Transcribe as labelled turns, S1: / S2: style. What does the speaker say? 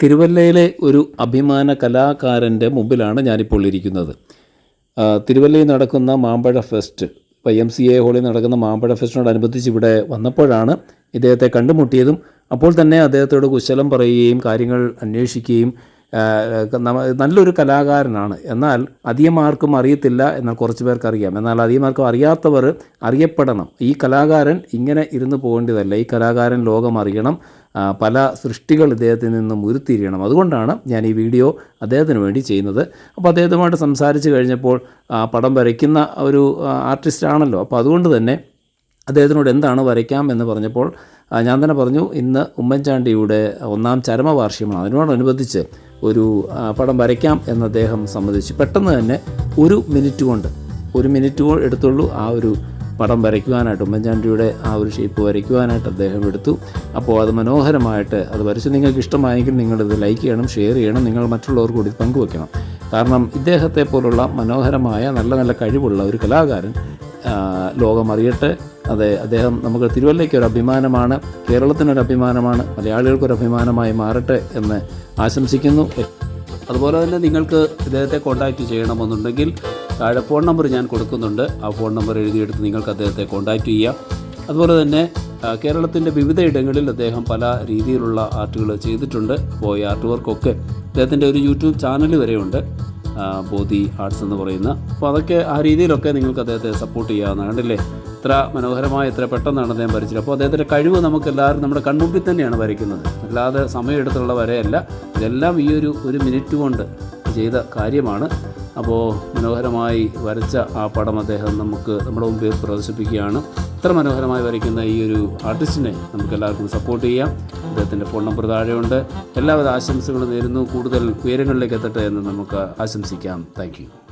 S1: തിരുവല്ലയിലെ ഒരു അഭിമാന കലാകാരന്റെ മുമ്പിലാണ് ഞാനിപ്പോൾ ഇരിക്കുന്നത്. തിരുവല്ലയിൽ നടക്കുന്ന മാമ്പഴ ഫെസ്റ്റ് ഇപ്പോൾ എം സി എ ഹോളിൽ നടക്കുന്ന മാമ്പഴ ഫെസ്റ്റിനോടനുബന്ധിച്ച് ഇവിടെ വന്നപ്പോഴാണ് ഇദ്ദേഹത്തെ കണ്ടുമുട്ടിയതും അപ്പോൾ തന്നെ അദ്ദേഹത്തോട് കുശലം പറയുകയും കാര്യങ്ങൾ അന്വേഷിക്കുകയും നല്ലൊരു കലാകാരനാണ്. എന്നാൽ അധികം ആർക്കും അറിയത്തില്ല എന്നാൽ കുറച്ച് പേർക്ക് അറിയാം. എന്നാൽ അധികം ആർക്കും അറിയാത്തവർ അറിയപ്പെടണം. ഈ കലാകാരൻ ഇങ്ങനെ ഇരുന്ന് പോകേണ്ടതല്ല. ഈ കലാകാരൻ ലോകം അറിയണം. പല സൃഷ്ടികൾ ഇദ്ദേഹത്തിൽ നിന്നും ഉരുത്തിരിയണം. അതുകൊണ്ടാണ് ഞാൻ ഈ വീഡിയോ അദ്ദേഹത്തിന് വേണ്ടി ചെയ്യുന്നത്. അപ്പോൾ അദ്ദേഹത്തുമായിട്ട് സംസാരിച്ച് കഴിഞ്ഞപ്പോൾ പടം വരയ്ക്കുന്ന ഒരു ആർട്ടിസ്റ്റാണല്ലോ അപ്പോൾ അതുകൊണ്ട് തന്നെ അദ്ദേഹത്തിനോട് എന്താണ് വരയ്ക്കാം എന്ന് പറഞ്ഞപ്പോൾ ഞാൻ തന്നെ പറഞ്ഞു ഇന്ന് ഉമ്മൻചാണ്ടിയുടെ ഒന്നാം ചരമവാർഷികമാണ്. അതിനോടനുബന്ധിച്ച് ഒരു പടം വരയ്ക്കാം എന്ന് അദ്ദേഹം സമ്മതിച്ചു. പെട്ടെന്ന് തന്നെ ഒരു മിനിറ്റ് കൊണ്ട് ഒരു മിനിറ്റ് എടുത്തുള്ളൂ ആ ഒരു പടം വരയ്ക്കുവാനായിട്ട് ഉമ്മൻചാണ്ടിയുടെ ആ ഒരു ഷേപ്പ് വരയ്ക്കുവാനായിട്ട് അദ്ദേഹം എടുത്തു. അപ്പോൾ അത് മനോഹരമായിട്ട് അത് വരച്ച് നിങ്ങൾക്ക് ഇഷ്ടമായെങ്കിൽ നിങ്ങളിത് ലൈക്ക് ചെയ്യണം ഷെയർ ചെയ്യണം നിങ്ങൾ മറ്റുള്ളവർ കൂടി പങ്കുവെക്കണം. കാരണം ഇദ്ദേഹത്തെ പോലുള്ള മനോഹരമായ നല്ല നല്ല കഴിവുള്ള ഒരു കലാകാരൻ ലോകം അറിയട്ടെ അതെ അദ്ദേഹം നമുക്ക് തിരുവല്ലയ്ക്ക് ഒരു അഭിമാനമാണ് കേരളത്തിനൊരു അഭിമാനമാണ് മലയാളികൾക്കൊരു അഭിമാനമായി മാറട്ടെ എന്ന് ആശംസിക്കുന്നു. അതുപോലെ തന്നെ നിങ്ങൾക്ക് ഇദ്ദേഹത്തെ കോൺടാക്റ്റ് ചെയ്യണമെന്നുണ്ടെങ്കിൽ താഴെ ഫോൺ നമ്പർ ഞാൻ കൊടുക്കുന്നുണ്ട്. ആ ഫോൺ നമ്പർ എഴുതിയെടുത്ത് നിങ്ങൾക്ക് അദ്ദേഹത്തെ കോൺടാക്റ്റ് ചെയ്യാം. അതുപോലെ തന്നെ കേരളത്തിന്റെ വിവിധ ഇടങ്ങളിൽ അദ്ദേഹം പല രീതിയിലുള്ള ആർട്ടുകൾ ചെയ്തിട്ടുണ്ട്. അപ്പോൾ ഈ ആർട്ട് വർക്കൊക്കെ അദ്ദേഹത്തിന്റെ ഒരു യൂട്യൂബ് ചാനൽ വരെയുണ്ട്. ബോധി ആർട്സ് എന്ന് പറയുന്ന. അപ്പോൾ അതൊക്കെ ആ രീതിയിലൊക്കെ നിങ്ങൾക്ക് അദ്ദേഹത്തെ സപ്പോർട്ട് ചെയ്യാവുന്നതാണ് കണ്ടില്ലേ ഇത്ര മനോഹരമായ ഇത്ര പെട്ടെന്നാണ് അദ്ദേഹം വരച്ചത് അപ്പോൾ അദ്ദേഹത്തിന്റെ കഴിവ് നമുക്ക് എല്ലാവരും നമ്മുടെ കൺമുമ്പിൽ തന്നെയാണ് വരയ്ക്കുന്നത്. അല്ലാതെ സമയമെടുത്തുള്ള വരയല്ല. ഇതെല്ലാം ഈ ഒരു ഒരു മിനിറ്റ് കൊണ്ട് ചെയ്ത കാര്യമാണ്. അപ്പോൾ മനോഹരമായി വരച്ച ആ പടം അദ്ദേഹം നമുക്ക് നമ്മുടെ മുമ്പിൽ പ്രദർശിപ്പിക്കുകയാണ്. ഇത്ര മനോഹരമായി വരയ്ക്കുന്ന ഈ ഒരു ആർട്ടിസ്റ്റിനെ നമുക്ക് എല്ലാവർക്കും സപ്പോർട്ട് ചെയ്യാം. അദ്ദേഹത്തിന്റെ ഫോൺ നമ്പർ താഴെയുണ്ട്. എല്ലാവിധ ആശംസകളും നേരുന്നു. കൂടുതൽ ഉയരങ്ങളിലേക്ക് എത്തട്ടെ എന്ന് നമുക്ക് ആശംസിക്കാം. താങ്ക്